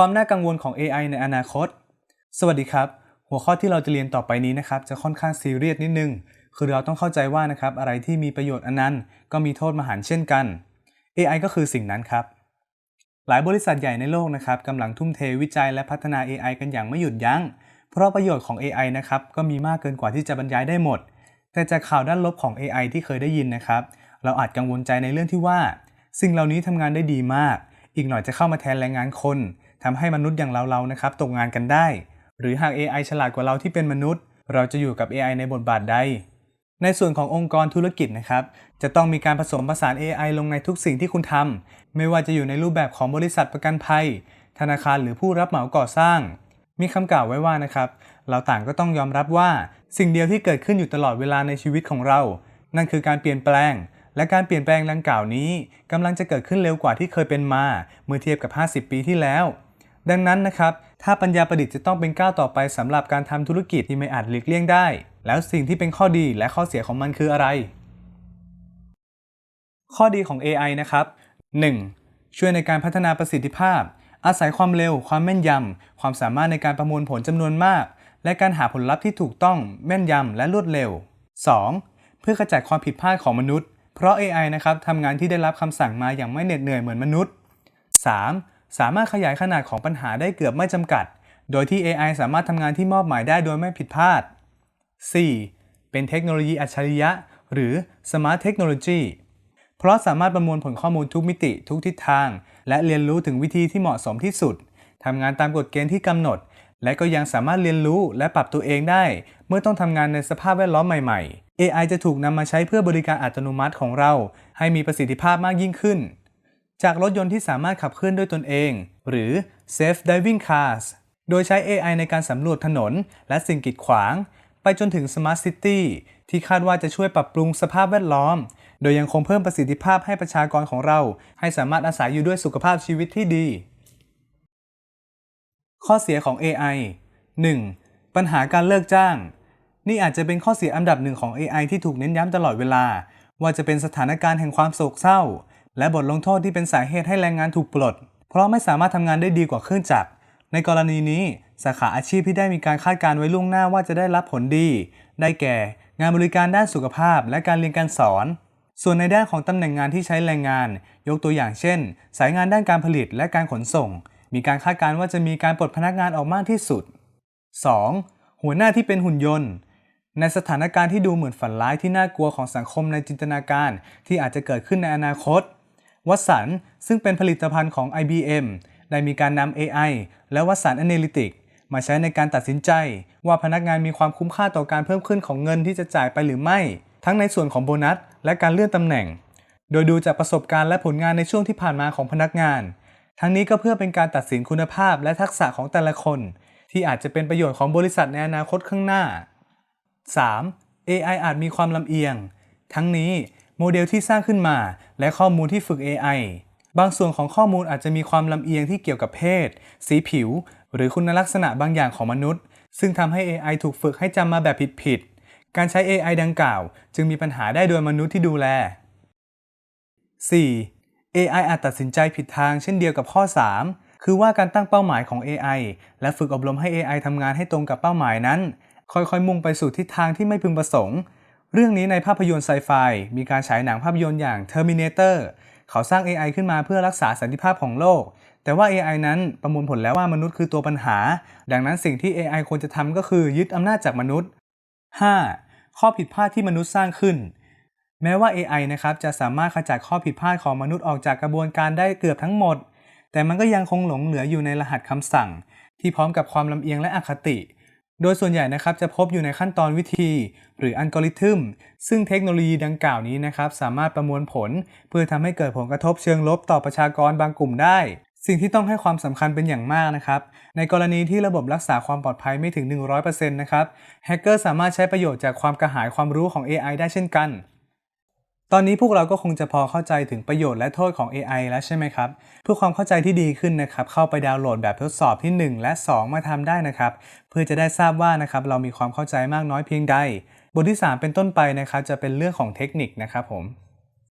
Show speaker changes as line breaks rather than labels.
ความน่ากังวลของ AI ในอนาคต สวัสดีครับ หัวข้อที่เราจะเรียนต่อไปนี้นะครับ จะค่อนข้างซีเรียสนิดนึง คือเราต้องเข้าใจว่านะครับ อะไรที่มีประโยชน์อันนั้น ก็มีโทษมหันเช่นกัน AI ก็คือสิ่งนั้นครับ หลายบริษัทใหญ่ในโลกนะครับกำลังทุ่มเทวิจัยและพัฒนา AI กันอย่างไม่หยุดยัง้ง เพราะประโยชน์ของ AI นะครับ ก็มีมากเกินกว่าที่จะบรรยายได้หมด แต่จากข่าวด้านลบของ AI ที่เคยได้ยินนะครับ เราอาจกังวลใจในเรื่องที่ว่า สิ่งเหล่านี้ทำงานได้ดีมาก อีกหน่อยจะเข้ามาแทนแรงงานคน ทำให้มนุษย์อย่างเราๆนะครับตกงานกันได้ หรือหาก AI ฉลาดกว่าเราที่เป็นมนุษย์ เราจะอยู่กับ AI ในบทบาทใด ในส่วนขององค์กรธุรกิจนะครับ จะต้องมีการผสมผสาน AI ลงในทุกสิ่งที่คุณทำไม่ว่าจะอยู่ในรูปแบบของบริษัทประกันภัย ธนาคารหรือผู้รับเหมาก่อสร้าง มีคำกล่าวไว้ว่านะครับ เราต่างก็ต้องยอมรับว่าสิ่งเดียวที่เกิดขึ้นอยู่ตลอดเวลาในชีวิตของเรา นั่นคือการเปลี่ยนแปลงและการเปลี่ยนแปลงดังกล่าวนี้กำลังจะเกิดขึ้นเร็วกว่าที่เคยเป็นมา เมื่อเทียบกับ 50 ปีที่แล้ว ดังนั้นนะครับ ถ้าปัญญาประดิษฐ์จะต้องเป็นก้าวต่อไปสำหรับการทำธุรกิจที่ไม่อาจหลีกเลี่ยงได้ แล้วสิ่งที่เป็นข้อดีและข้อเสียของมันคืออะไร ข้อดีของ AI นะครับ 1. ช่วยในการพัฒนาประสิทธิภาพ อาศัยความเร็ว ความแม่นยำ ความสามารถในการประมวลผลจำนวนมาก และการหาผลลัพธ์ที่ถูกต้องแม่นยำและรวดเร็ว 2. เพื่อขจัดความผิดพลาดของมนุษย์ เพราะ AI นะครับทำงานที่ได้รับคำสั่งมาอย่างไม่เหน็ดเหนื่อยเหมือนมนุษย์ 3. สามารถขยายขนาดของปัญหาได้เกือบไม่จำกัด โดยที่ AI สามารถทำงานที่มอบหมายได้โดยไม่ผิดพลาด 4. เป็นเทคโนโลยีอัจฉริยะ หรือ Smart Technology เพราะสามารถประมวลผลข้อมูลทุกมิติทุกทิศทาง และเรียนรู้ถึงวิธีที่เหมาะสมที่สุดทำงานตามกฎเกณฑ์ที่กำหนด และก็ยังสามารถเรียนรู้และปรับตัวเองได้ เมื่อต้องทำงานในสภาพแวดล้อมใหม่ ๆ AI จะถูกนำมาใช้เพื่อบริการอัตโนมัติของเรา ให้มีประสิทธิภาพมากยิ่งขึ้น จากรถยนต์ที่สามารถขับเคลื่อนด้วยตนเอง หรือ Self Driving Cars โดยใช้ AI ในการสำรวจถนน และสิ่งกีดขวาง ไปจนถึง Smart City ที่คาดว่าจะช่วยปรับปรุงสภาพแวดล้อม โดยยังคงเพิ่มประสิทธิภาพให้ประชากรของเรา ให้สามารถอาศัยอยู่ด้วยสุขภาพชีวิตที่ดี ข้อเสียของ AI 1. ปัญหาการเลิกจ้าง นี่อาจจะเป็นข้อเสียอันดับหนึ่งของ AI ที่ถูกเน้นย้ำตลอดเวลา ว่าจะเป็นสถานการณ์แห่งความโศกเศร้า และบทลงโทษที่เป็นสาเหตุให้แรงงานถูกปลด เพราะไม่สามารถทำงานได้ดีกว่าเครื่องจักร ในกรณีนี้สาขาอาชีพที่ได้มีการคาดการณ์ไว้ล่วงหน้าว่าจะได้รับผลดี ได้แก่ งานบริการด้านสุขภาพ และการเรียนการสอน ส่วนในด้านของตำแหน่งงานที่ใช้แรงงาน ยกตัวอย่างเช่น สายงานด้านการผลิตและการขนส่ง มีการคาดการณ์ว่าจะมีการปลดพนักงานออกมากที่สุด 2. หัวหน้าที่เป็นหุ่นยนต์ในสถานการณ์ที่ดูเหมือนฝันร้ายที่น่ากลัวของสังคมในจินตนาการ ที่อาจจะเกิดขึ้นในอนาคต วัสันซึ่งเป็นผลิตภัณฑ์ของ IBM ได้มีการนำ AI และวัสัน Analytics มาใช้ในการตัดสินใจ ว่าพนักงานมีความคุ้มค่าต่อการเพิ่มขึ้นของเงินที่จะจ่ายไปหรือไม่ ทั้งในส่วนของโบนัส และการเลื่อนตำแหน่ง โดยดูจากประสบการณ์และผลงานในช่วงที่ผ่านมาของพนักงาน ทั้งนี้ก็เพื่อเป็นการตัดสินคุณภาพและทักษะของแต่ละคน ที่อาจจะเป็นประโยชน์ของบริษัทในอนาคตข้างหน้า 3. AI อาจมีความลำเอียง ทั้งนี้ โมเดลที่สร้างขึ้นมา และข้อมูลที่ฝึก AI บางส่วนของข้อมูลอาจจะมีความลำเอียงที่เกี่ยวกับเพศ สีผิว หรือคุณลักษณะบางอย่างของมนุษย์ ซึ่งทำให้ AI ถูกฝึกให้จำมาแบบผิดๆ การใช้ AI ดังกล่าว จึงมีปัญหาได้โดยมนุษย์ที่ดูแล 4. AI อาจตัดสินใจผิดทางเช่นเดียวกับข้อ 3 คือว่าการตั้งเป้าหมายของ AI และฝึกอบรมให้ AI ทำงานให้ตรงกับเป้าหมายนั้น ค่อยๆ มุ่งไปสู่ทิศทางที่ไม่พึงประสงค์ เรื่องนี้ในภาพยนตร์ไซไฟมีการฉายหนังภาพยนตร์อย่าง Terminator เขาสร้าง AI ขึ้นมาเพื่อรักษาสันติภาพของโลก แต่ว่า AI นั้นประมวลผลแล้วว่ามนุษย์คือตัวปัญหา ดังนั้นสิ่งที่ AI ควรจะทำก็คือยึดอำนาจจากมนุษย์ 5. ข้อผิดพลาดที่มนุษย์สร้างขึ้น แม้ว่า AI นะครับจะสามารถขจัดข้อผิดพลาดของมนุษย์ออกจากกระบวนการได้เกือบทั้งหมด แต่มันก็ยังคงหลงเหลืออยู่ในรหัสคำสั่ง ที่พร้อมกับความลำเอียงและอคติ โดยส่วนใหญ่นะครับจะพบอยู่ในขั้นตอนวิธี หรืออัลกอริทึม ซึ่งเทคโนโลยีดังกล่าวนี้นะครับสามารถประมวลผล เพื่อทำให้เกิดผลกระทบเชิงลบต่อประชากรบางกลุ่มได้ สิ่งที่ต้องให้ความสำคัญเป็นอย่างมากนะครับ ในกรณีที่ระบบรักษาความปลอดภัยไม่ถึง 100%นะครับแฮกเกอร์สามารถใช้ประโยชน์จากความกระหายความรู้ของ AI ได้เช่นกัน ตอนนี้พวกเราก็คงจะพอเข้าใจถึงประโยชน์และโทษของ AI แล้วใช่ไหมครับ เพื่อความเข้าใจที่ดีขึ้นนะครับเข้าไปดาวน์โหลดแบบทดสอบที่ 1 และ 2 มาทำได้นะครับ เพื่อจะได้ทราบว่านะครับเรามีความเข้าใจมากน้อยเพียงใด บทที่ 3 เป็นต้นไปนะครับจะเป็นเรื่องของเทคนิคนะครับผม